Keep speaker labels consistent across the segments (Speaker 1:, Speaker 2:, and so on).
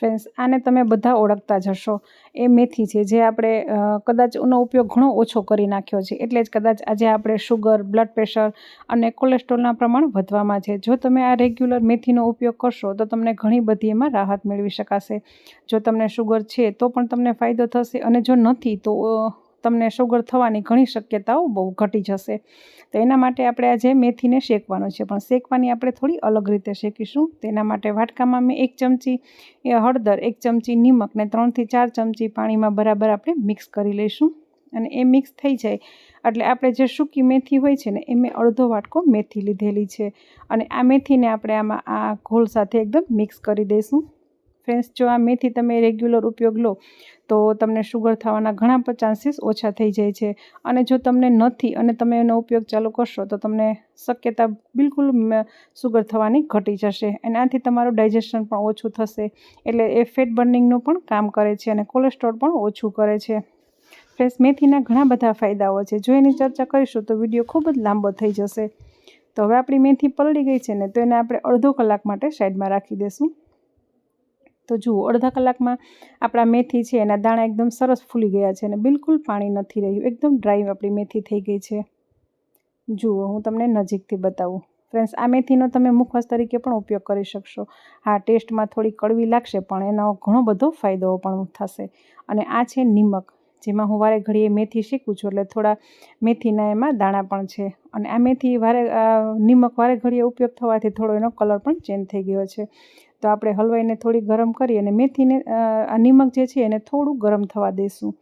Speaker 1: Friends આને તમે બધા ઓળખતા જ હશો. એ મેથી છે, જે આપણે કદાચ એનો ઉપયોગ ઘણો ઓછો કરી નાખ્યો છે. એટલે જ કદાચ આજે આપણે શુગર બ્લડ પ્રેશર અને કોલેસ્ટ્રોલના પ્રમાણ વધવામાં છે. જો તમે આ રેગ્યુલર મેથીનો ઉપયોગ કરશો, તો તમને ઘણી બધી એમાં રાહત મેળવી શકાશે. જો તમને શુગર છે, તો પણ તમને ફાયદો થશે અને જો નથી, તો તમને શુગર થવાની ઘણી શક્યતાઓ બહુ ઘટી જશે. તો એના માટે આપણે આજે મેથીને શેકવાનું છે. પણ શેકવાની આપણે થોડી અલગ રીતે શેકીશું. તેના માટે વાટકામાં મેં એક ચમચી, એ હળદર, એક ચમચી નિમક ને ત્રણથી ચાર ચમચી પાણીમાં બરાબર આપણે મિક્સ કરી લઈશું. અને એ મિક્સ થઈ જાય એટલે આપણે જે સૂકી મેથી હોય છે ને, એ મેં અડધો વાટકો મેથી લીધેલી છે. અને આ મેથીને આપણે આમાં આ ઘોલ સાથે એકદમ મિક્સ કરી દઈશું. ફ્રેન્ડ્સ જો આ મેથી તમે રેગ્યુલર ઉપયોગ લો, તો તમને શુગર થવાના ઘણા ચાન્સીસ ઓછા થઈ જાય છે. અને જો તમને નથી અને તમે એનો ઉપયોગ ચાલુ કરશો, તો તમને શક્યતા બિલકુલ શુગર થવાની ઘટી જશે અને આથી તમારું ડાયજેશન પણ ઓછું થશે. એટલે એ ફેટ બર્નિંગનું પણ કામ કરે છે અને કોલેસ્ટ્રોલ પણ ઓછું કરે છે. ફ્રેશ મેથીના ઘણા બધા ફાયદાઓ છે. જો એની ચર્ચા કરીશું, તો વીડિયો ખૂબ જ લાંબો થઈ જશે. તો હવે આપણી મેથી પલળી ગઈ છે ને, તો એને આપણે અડધો કલાક માટે સાઈડમાં રાખી દઈશું તો જુઓ, અડધા કલાકમાં આપણા મેથી છે, એના દાણા એકદમ સરસ ફૂલી ગયા છે અને બિલકુલ પાણી નથી રહ્યું. એકદમ ડ્રાય આપણી મેથી થઈ ગઈ છે. જુઓ, હું તમને નજીકથી બતાવું. ફ્રેન્ડ્સ આ મેથીનો તમે મુખવાસ તરીકે પણ ઉપયોગ કરી શકશો. હા, ટેસ્ટમાં થોડી કડવી લાગશે, પણ એનો ઘણો બધો ફાયદો પણ થશે. અને આ છે નિમક, જેમાં હું વારે ઘડીએ મેથી શીખું છું, એટલે થોડા મેથીના એમાં દાણા પણ છે. અને આ મેથી વારે નિમક વારે ઘડીએ ઉપયોગ થવાથી થોડો એનો કલર પણ ચેન્જ થઈ ગયો છે. તો આપણે હલવાઈને થોડી ગરમ કરી અને મેથીને આ નિમક જે છે એને થોડું ગરમ થવા દઈશું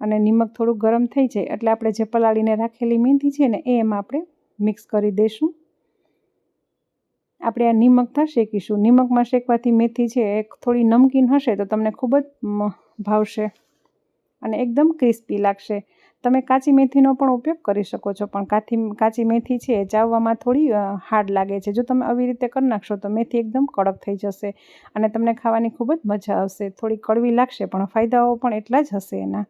Speaker 1: અને નિમક થોડું ગરમ થઈ જાય એટલે આપણે જે પલાળીને રાખેલી મેથી છે ને, એમાં આપણે મિક્સ કરી દઈશું આપણે આ નિમકથી શેકીશું. નિમકમાં શેકવાથી મેથી છે એ થોડી નમકીન હશે તો તમને ખૂબ જ ભાવશે અને એકદમ ક્રિસ્પી લાગશે. તમે કાચી મેથીનો પણ ઉપયોગ કરી શકો છો, પણ કાચી કાચી મેથી છે એ ચાવવામાં થોડી હાર્ડ લાગે છે. જો તમે આવી રીતે કરી નાખશો તો મેથી એકદમ કડક થઈ જશે અને તમને ખાવાની ખૂબ જ મજા આવશે. થોડી કડવી લાગશે પણ ફાયદાઓ પણ એટલા જ હશે એના.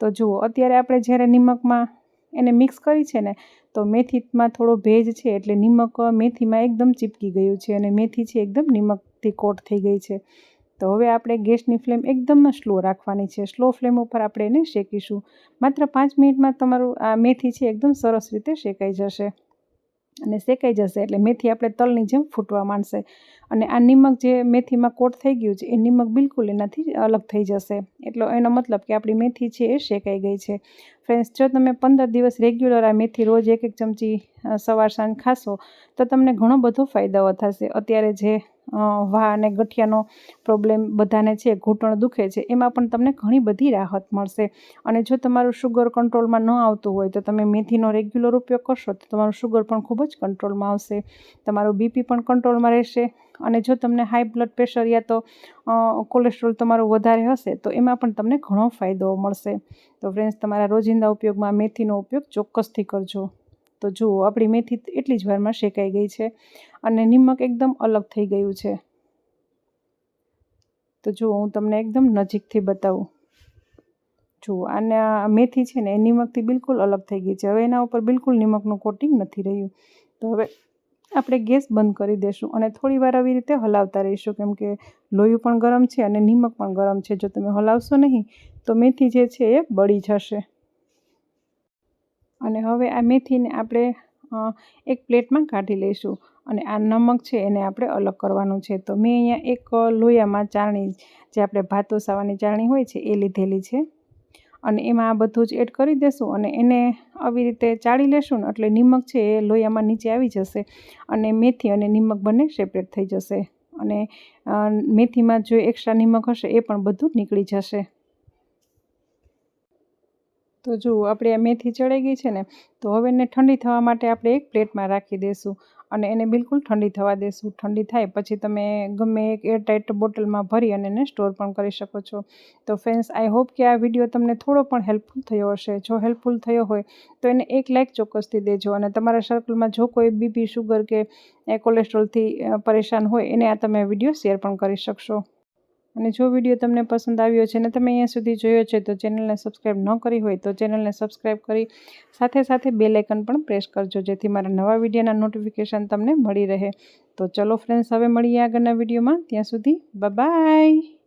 Speaker 1: તો જુઓ, અત્યારે આપણે જ્યારે નિમકમાં એને મિક્સ કરી છે ને, તો મેથીમાં થોડો ભેજ છે એટલે નિમક મેથીમાં એકદમ ચીપકી ગયું છે અને મેથી છે એકદમ નિમકથી કોટ થઈ ગઈ છે. તો હવે આપણે ગેસની ફ્લેમ એકદમ સ્લો રાખવાની છે. સ્લો ફ્લેમ ઉપર આપણે એને શેકીશું. માત્ર પાંચ મિનિટમાં તમારું આ મેથી છે એકદમ સરસ રીતે શેકાઈ જશે. અને શેકાઈ જશે એટલે મેથી આપણે તલની જેમ ફૂટવા માંડશે. અને આ નિમક જે મેથીમાં કોટ થઈ ગયું છે, એ નિમક બિલકુલ એનાથી અલગ થઈ જશે. એટલો એનો મતલબ કે આપણી મેથી છે એ શેકાઈ ગઈ છે. ફ્રેન્ડ્સ, જો તમે પંદર દિવસ રેગ્યુલર આ મેથી રોજ એક એક ચમચી સવાર સાંજ ખાશો, તો તમને ઘણો બધો ફાયદાઓ થશે. અત્યારે જે વા અને ગઠિયાનો પ્રોબ્લેમ બધાને છે, ઘૂંટણ દુખે છે, એમાં પણ તમને ઘણી બધી રાહત મળશે. અને જો તમારું શુગર કંટ્રોલમાં ન આવતું હોય તો તમે મેથીનો રેગ્યુલર ઉપયોગ કરશો તો તમારું શુગર પણ ખૂબ જ કંટ્રોલમાં આવશે. તમારું બીપી પણ કંટ્રોલમાં રહેશે. અને જો તમને હાઈ બ્લડ પ્રેશર યા તો કોલેસ્ટ્રોલ તમારું વધારે હશે તો એમાં પણ તમને ઘણો ફાયદો મળશે. તો ફ્રેન્ડ્સ તમારા રોજિંદા ઉપયોગમાં મેથીનો ઉપયોગ ચોક્કસથી કરજો. તો જુઓ આપણી મેથી એટલી જ વારમાં શેકાઈ ગઈ છે અને નિમક એકદમ અલગ થઈ ગયું છે. તો જુઓ હું તમને એકદમ નજીકથી બતાવું. જુઓ આને મેથી છે ને, એ નિમકથી બિલકુલ અલગ થઈ ગઈ છે. હવે એના ઉપર બિલકુલ નિમકનું કોટિંગ નથી રહ્યું. તો હવે આપણે ગેસ બંધ કરી દઈશું અને થોડી વાર આવી રીતે હલાવતા રહીશું. કેમ કે લોહી પણ ગરમ છે અને નિમક પણ ગરમ છે. જો તમે હલાવશો નહીં, તો મેથી જે છે એ બળી જશે. અને હવે આ મેથીને આપણે એક પ્લેટમાં કાઢી લઈશું. અને આ નમક છે એને આપણે અલગ કરવાનું છે. તો મેં અહીંયા એક લોયામાં ચારણી જે આપણે ભાત સાવાની ચારણી હોય છે, એ લીધેલી છે. અને એમાં આ બધું જ એડ કરી દેશું અને એને આવી રીતે ચાળી લેશું ને એટલે નિમક છે એ લોયામાં નીચે આવી જશે અને મેથી અને નિમક બંને સેપરેટ થઈ જશે. અને મેથીમાં જો એક્સ્ટ્રા નિમક હશે એ પણ બધું નીકળી જશે. તો જુઓ, આપણે આ મેથી ચડાઈ ગઈ છે ને, તો હવે એને ઠંડી થવા માટે આપણે એક પ્લેટમાં રાખી દઈશું અને એને બિલકુલ ઠંડી થવા દેશું. ઠંડી થાય પછી તમે ગમે એક એરટાઇટ બોટલમાં ભરી અને એને સ્ટોર પણ કરી શકો છો. તો ફ્રેન્ડ્સ આઈ હોપ કે આ વીડિયો તમને થોડો પણ હેલ્પફુલ થયો હશે. જો હેલ્પફુલ થયો હોય, તો એને એક લાઇક ચોક્કસથી દેજો અને તમારા સર્કલમાં જો કોઈ બીપી શુગર કે કોલેસ્ટ્રોલથી પરેશાન હોય, એને આ તમે વીડિયો શેર પણ કરી શકશો. અને જો વીડિયો તમને પસંદ આવ્યો છે અને તમે અહીંયા સુધી જોયો છે તો ચેનલને સબસ્ક્રાઈબ ન કરી હોય તો ચેનલને સબસ્ક્રાઈબ કરી સાથે સાથે બે લાઇકન પણ પ્રેસ કરજો જેથી મારા નવા વિડીયોના નોટિફિકેશન તમને મળી રહે. તો ચલો ફ્રેન્ડ્સ, હવે મળીએ આગળના વિડીયોમાં. ત્યાં સુધી બાય